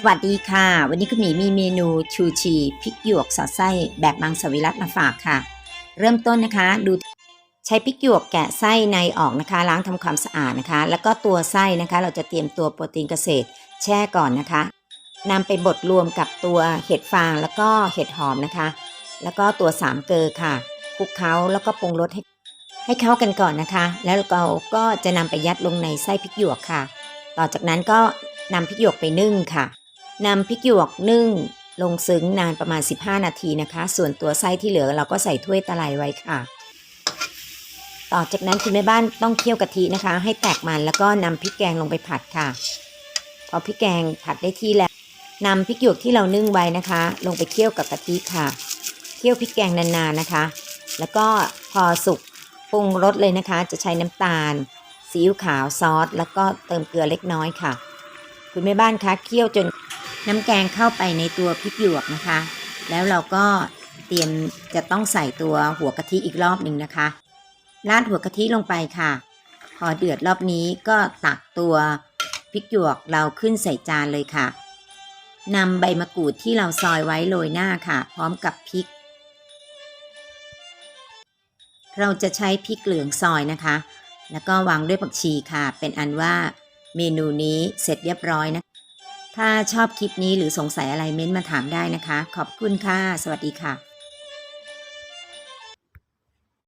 สวัสดีค่ะ วันนี้คุณหมีมีเมนูชูชีพริกหยวกสอดไส้แบบมังสวิรัตมาฝากค่ะ เริ่มต้นนะคะดูใช้พริกหยวกแกะไส้ในออกนะคะ ล้างทำความสะอาดนะคะ แล้วก็ตัวไส้นะคะ เราจะเตรียมตัวโปรตีนเกษตร แช่ก่อนนะคะนำไปบดรวมกับตัวเห็ดฟางแล้วก็เห็ดหอมนะคะ แล้วก็ตัวสามเกลอค่ะคลุกเคล้าแล้วก็ปรุงรสให้ให้เข้ากันก่อนนะคะ แล้วเราก็จะนำไปยัดลงในไส้พริกหยวกค่ะ ต่อจากนั้นก็นำพริกหยวกไปนึ่งค่ะ นำพริกหยวกนึ่ง ลงซึ้งนานประมาณ 15 นาทีนะคะ ส่วนตัวไส้ที่เหลือเราก็ใส่ถ้วยตะไลไว้ค่ะ ต่อจากนั้นคุณแม่บ้านต้องเคี่ยวกะทินะคะ ให้แตกมันแล้วก็นำพริกแกงลงไปผัดค่ะ พอพริกแกงผัดได้ที่แล้วนำพริกหยวกที่เรานึ่งไว้นะคะ ลงไปเคี่ยวกับกะทิค่ะ เคี่ยวพริกแกงนานๆนะคะ แล้วก็พอสุกปรุงรสเลยนะคะ จะใช้น้ำตาลซีอิ๊วขาวซอส แล้วก็เติมเกลือเล็กน้อยค่ะ คุณแม่บ้านคะเคี่ยวจน น้ำแกงเข้าไปในตัวพริกหยวกนะคะ แล้วเราก็เตรียมจะต้องใส่ตัวหัวกะทิอีกรอบหนึ่งนะคะราดหัวกะทิลงไปค่ะ พอเดือดรอบนี้ก็ตักตัวพริกหยวกเราขึ้นใส่จานเลยค่ะนำใบมะกรูดที่เราซอยไว้โรยหน้าค่ะ พร้อมกับพริก เราจะใช้พริกเหลืองซอยนะคะ แล้วก็วางด้วยผักชีค่ะ เป็นอันว่าเมนูนี้เสร็จเรียบร้อยนะคะ ถ้าชอบคลิปนี้หรือสงสัยอะไรเม้นมาถามได้นะคะ ขอบคุณค่ะ สวัสดีค่ะ